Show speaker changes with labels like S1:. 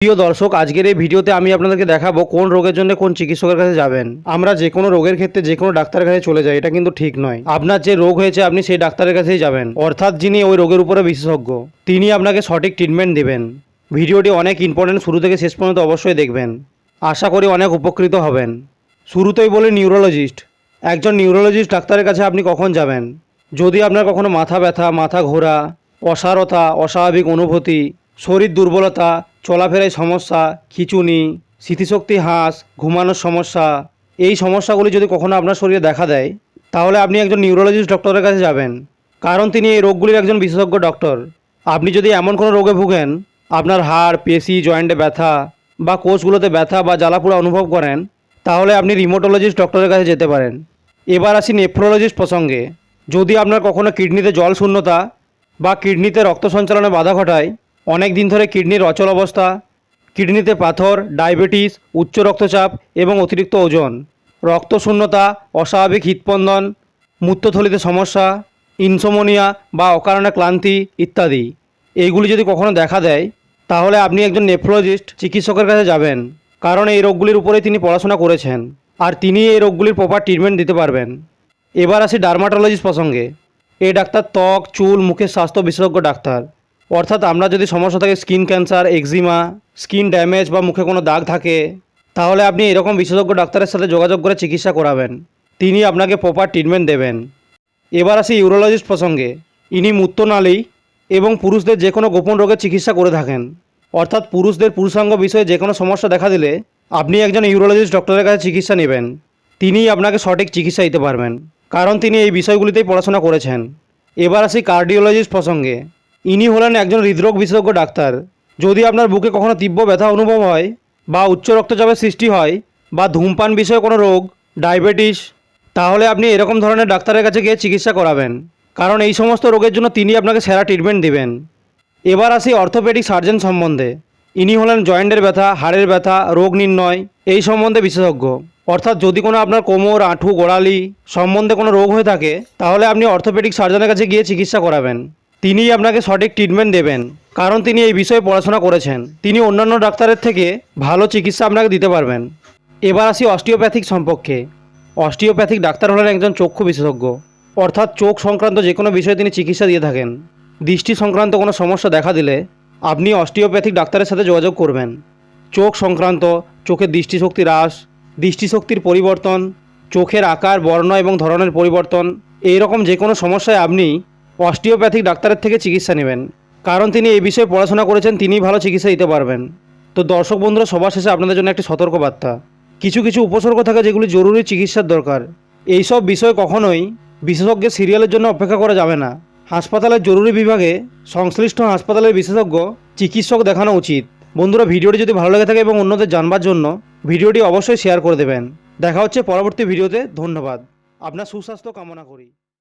S1: প্রিয় দর্শক, আজকের এই ভিডিওতে আমি আপনাদেরকে দেখাবো কোন রোগের জন্য কোন চিকিৎসকের কাছে যাবেন। আমরা যে কোনো রোগের ক্ষেত্রে যে কোনো ডাক্তারের কাছে চলে যাই, এটা কিন্তু ঠিক নয়। আপনার যে রোগ হয়েছে, আপনি সেই ডাক্তারের কাছেই যাবেন। অর্থাৎ যিনি ওই রোগের উপরে বিশেষজ্ঞ, তিনি আপনাকে সঠিক ট্রিটমেন্ট দেবেন। ভিডিওটি অনেক ইম্পর্টেন্ট শুরু থেকে শেষ পর্যন্ত অবশ্যই দেখবেন। আশা করি অনেক উপকৃত হবেন। শুরুতেই বলি নিউরোলজিস্ট একজন নিউরোলজিস্ট ডাক্তারের কাছে আপনি কখন যাবেন? যদি আপনার কখনো মাথা ব্যথা, মাথা ঘোরা, অসারতা, অস্বাভাবিক অনুভূতি, শরীর দুর্বলতা চলাফেরায় সমস্যা, খিচুনি, স্মৃতিশক্তি হ্রাস, ঘুমানোর সমস্যা, এই সমস্যাগুলি যদি কখনো আপনার শরীরে দেখা দেয়, তাহলে আপনি একজন নিউরোলজিস্ট ডক্টরের কাছে যাবেন। কারণ তিনি এই রোগগুলির একজন বিশেষজ্ঞ ডক্টর আপনি যদি এমন কোনো রোগে ভুগেন, আপনার হাড়, পেশি জয়েন্টে ব্যথা বা কোষগুলোতে ব্যথা বা জ্বালাপোড়া অনুভব করেন, তাহলে আপনি রিমোটোলজিস্ট ডক্টরের কাছে যেতে পারেন। এবার আসি নেফ্রোলজিস্ট প্রসঙ্গে। যদি আপনার কখনো কিডনিতে জল শূন্যতা বা কিডনিতে রক্ত সঞ্চালনে বাধা ঘটায় অনেক দিন ধরে কিডনির অচল অবস্থা, কিডনিতে পাথর, ডায়াবেটিস, উচ্চ রক্তচাপ এবং অতিরিক্ত ওজন রক্ত শূন্যতা অস্বাভাবিক হৃৎপন্দন মূত্রথলিতে সমস্যা, ইনসোমোনিয়া বা অকারণে ক্লান্তি ইত্যাদি। এইগুলি যদি কখনো দেখা দেয়, তাহলে আপনি একজন নেফ্রোলজিস্ট, চিকিৎসকের কাছে যাবেন, কারণ এই রোগগুলির উপরে তিনি পড়াশোনা করেছেন, আর তিনি এই রোগগুলির প্রপার ট্রিটমেন্ট দিতে পারবেন। এবার আসি ডার্মাটোলজিস্ট প্রসঙ্গে। এই ডাক্তার ত্বক, চুল, মুখের স্বাস্থ্য বিশেষজ্ঞ ডাক্তার। অর্থাৎ আমরা যদি সমস্যা থাকে skin cancer eczema skin damage বা মুখে কোনো দাগ থাকে, তাহলে আপনি এরকম বিশেষজ্ঞ ডাক্তারের সাথে যোগাযোগ করে চিকিৎসা করাবেন। তিনি আপনাকে প্রপার ট্রিটমেন্ট দেবেন। এবার আসি ইউরোলজিস্ট প্রসঙ্গে। ইনি মূত্রনালী এবং পুরুষদের যে কোনো গোপন রোগের চিকিৎসা করে থাকেন। অর্থাৎ পুরুষদের পুরুষাঙ্গ বিষয়ে যে কোনো সমস্যা দেখা দিলে আপনি একজন ইউরোলজিস্ট ডক্টরের কাছে চিকিৎসা নেবেন। তিনিই আপনাকে সঠিক চিকিৎসা দিতে পারবেন। কারণ তিনি এই বিষয়গুলিতেই পড়াশোনা করেছেন। এবার আসি কার্ডিওলজিস্ট প্রসঙ্গে। ইনি হলেন একজন হৃদরোগ বিশেষজ্ঞ ডাক্তার। যদি আপনার বুকে কখনো তীব্র ব্যথা অনুভব হয় বা উচ্চ রক্তচাপের সৃষ্টি হয় বা ধূমপান বিষয়ে কোনো রোগ, ডায়াবেটিস, তাহলে আপনি এরকম ধরনের ডাক্তারের কাছে গিয়ে চিকিৎসা করাবেন। কারণ এই সমস্ত রোগের জন্য তিনি আপনাকে সেরা ট্রিটমেন্ট দেবেন। এবার আসি অর্থোপেডিক সার্জন সম্বন্ধে। ইনি হলেন জয়েন্টের ব্যথা, হাড়ের ব্যথা, রোগ নির্ণয়, এই সম্বন্ধে বিশেষজ্ঞ। অর্থাৎ যদি কোনো আপনার কোমর, আঁঠু, গোড়ালি সম্বন্ধে কোনো রোগ হয়ে থাকে, তাহলে আপনি অর্থোপেডিক সার্জনের কাছে গিয়ে চিকিৎসা করাবেন। তিনিই আপনাকে সঠিক ট্রিটমেন্ট দেবেন। কারণ তিনি এই বিষয়ে পড়াশোনা করেছেন। তিনি অন্যান্য ডাক্তারের থেকে ভালো চিকিৎসা আপনাকে দিতে পারবেন। এবার আসি অস্টিওপ্যাথিক সম্পর্কে। অস্টিওপ্যাথিক ডাক্তার হলেন একজন চক্ষু বিশেষজ্ঞ। অর্থাৎ চোখ সংক্রান্ত যে কোনো বিষয়ে তিনি চিকিৎসা দিয়ে থাকেন। দৃষ্টি সংক্রান্ত কোনো সমস্যা দেখা দিলে আপনি অস্টিওপ্যাথিক ডাক্তারের সাথে যোগাযোগ করবেন। চোখ সংক্রান্ত, চোখের দৃষ্টিশক্তি হ্রাস, দৃষ্টিশক্তির পরিবর্তন, চোখের আকার, বর্ণ এবং ধরনের পরিবর্তন এই রকম যে কোনো সমস্যায় আপনি অস্টিওপ্যাথিক ডাক্তারের থেকে চিকিৎসা নেবেন। কারণ তিনি এই বিষয়ে পড়াশোনা করেছেন, তিনিই ভালো চিকিৎসা দিতে পারবেন। তো দর্শক বন্ধুরা, সবার শেষে আপনাদের জন্য একটি সতর্কবার্তা। কিছু কিছু উপসর্গ থাকে যেগুলি জরুরি চিকিৎসার দরকার। এইসব বিষয় কখনোই বিশেষজ্ঞের সিরিয়ালের জন্য অপেক্ষা করা যাবে না। হাসপাতালের জরুরি বিভাগে সংশ্লিষ্ট হাসপাতালের বিশেষজ্ঞ চিকিৎসক দেখানো উচিত। বন্ধুরা, ভিডিওটি যদি ভালো লেগে থাকে এবং অন্যদের জানবার জন্য ভিডিওটি অবশ্যই শেয়ার করে দেবেন। দেখা হচ্ছে পরবর্তী ভিডিওতে। ধন্যবাদ। আপনার সুস্বাস্থ্য কামনা করি।